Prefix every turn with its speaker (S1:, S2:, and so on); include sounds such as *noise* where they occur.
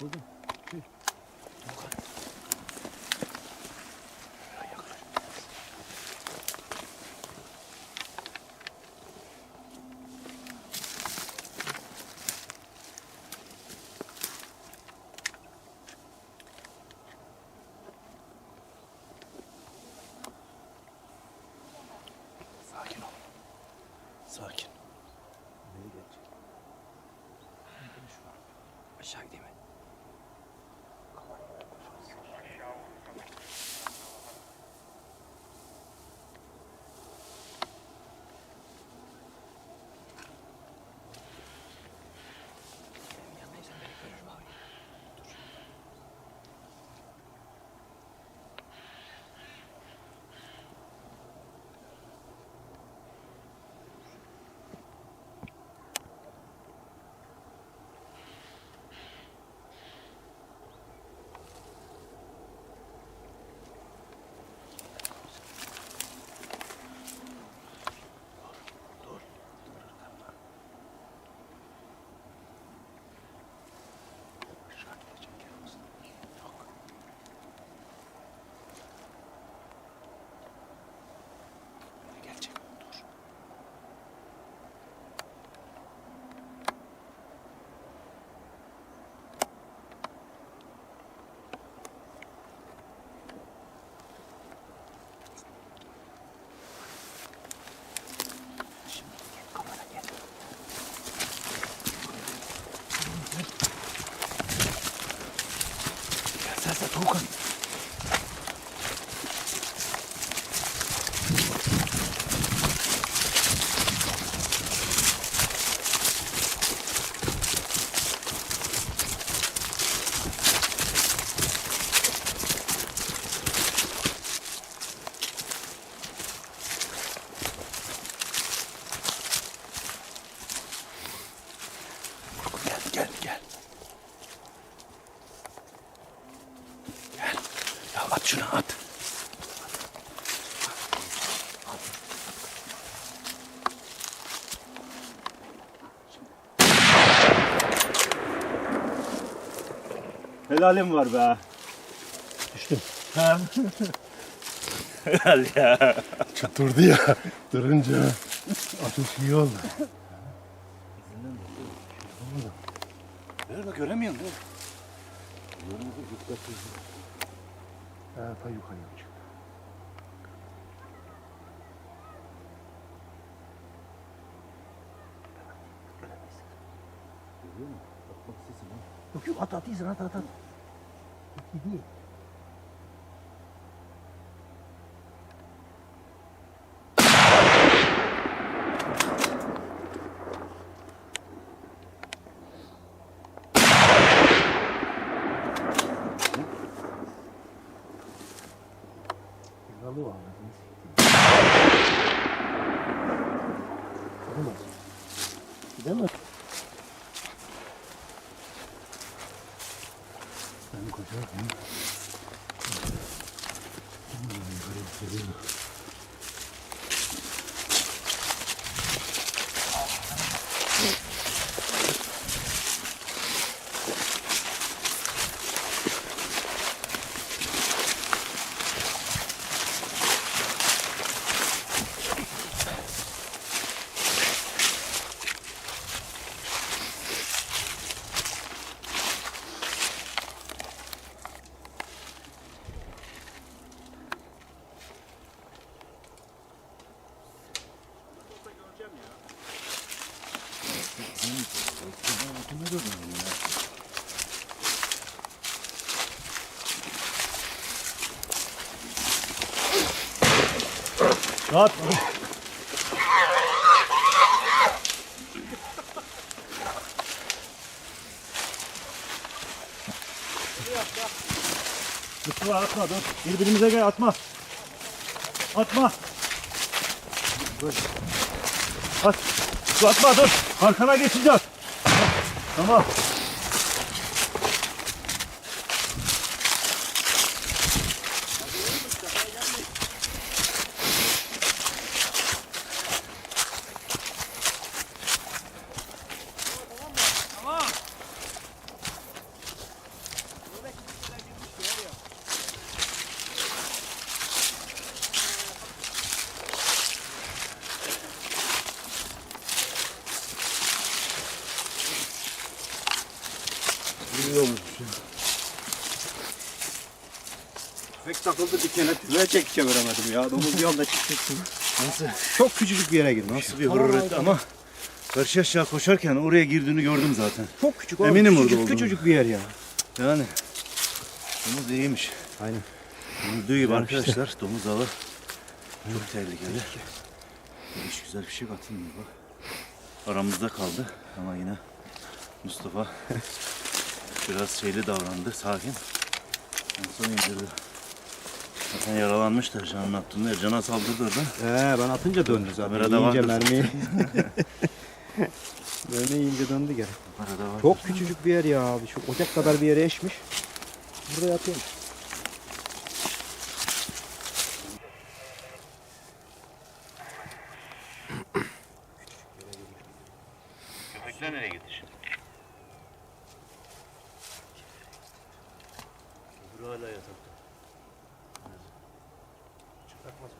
S1: Buldum.
S2: Sakin ol. Sakin. Aşağı gideyim さっさと at.
S1: Helalim var be. Düştüm. *laughs*
S2: Helal ya.
S3: Durdu ya. Durunca atış iyi oldu.
S2: Nerede göremiyorsun değil mi?
S3: Ha, ta yukarıya çık.
S1: Yok yok at at iyisin at at at. İyi Gidemez. Ben koşarken Rahat. Mustafa atma dur. Birbirimize gel atma. Atma. At. Dur atma dur. Arkana geçeceğiz. 老婆 iyi olmuş.
S4: Pek takıldı dikene tüzüğe çek çeviremedim ya. Domuz bir anda çıktı.
S1: Nasıl?
S4: Çok küçücük bir yere girdi.
S1: Nasıl bir hırır etti ama karşı aşağı koşarken oraya girdiğini gördüm zaten.
S4: Çok küçük
S1: Eminim orada
S4: küçücük,
S1: olduğunu.
S4: küçücük bir yer ya.
S1: Yani domuz iyiymiş.
S4: Aynen.
S1: Gördüğü gibi arkadaşlar domuz avı çok tehlikeli. Hiç güzel bir şey mı bak. Aramızda kaldı ama yine Mustafa *laughs* biraz şeyli davrandı, sakin. En son indirdi. Zaten yaralanmıştı Ercan'ın attığında. Ercan'a saldırdı orada.
S4: Ee, ben atınca döndü zaten.
S1: Kamerada
S4: Yiyince
S1: vardır.
S4: mermiyi. Mermi *laughs* yiyince döndü geri. Çok küçücük bir yer ya abi. Şu ocak kadar bir yere eşmiş. Burada yatıyor.
S1: Köpekler nereye gitti şimdi? Öbürü hala yatakta. Çıkartmaz.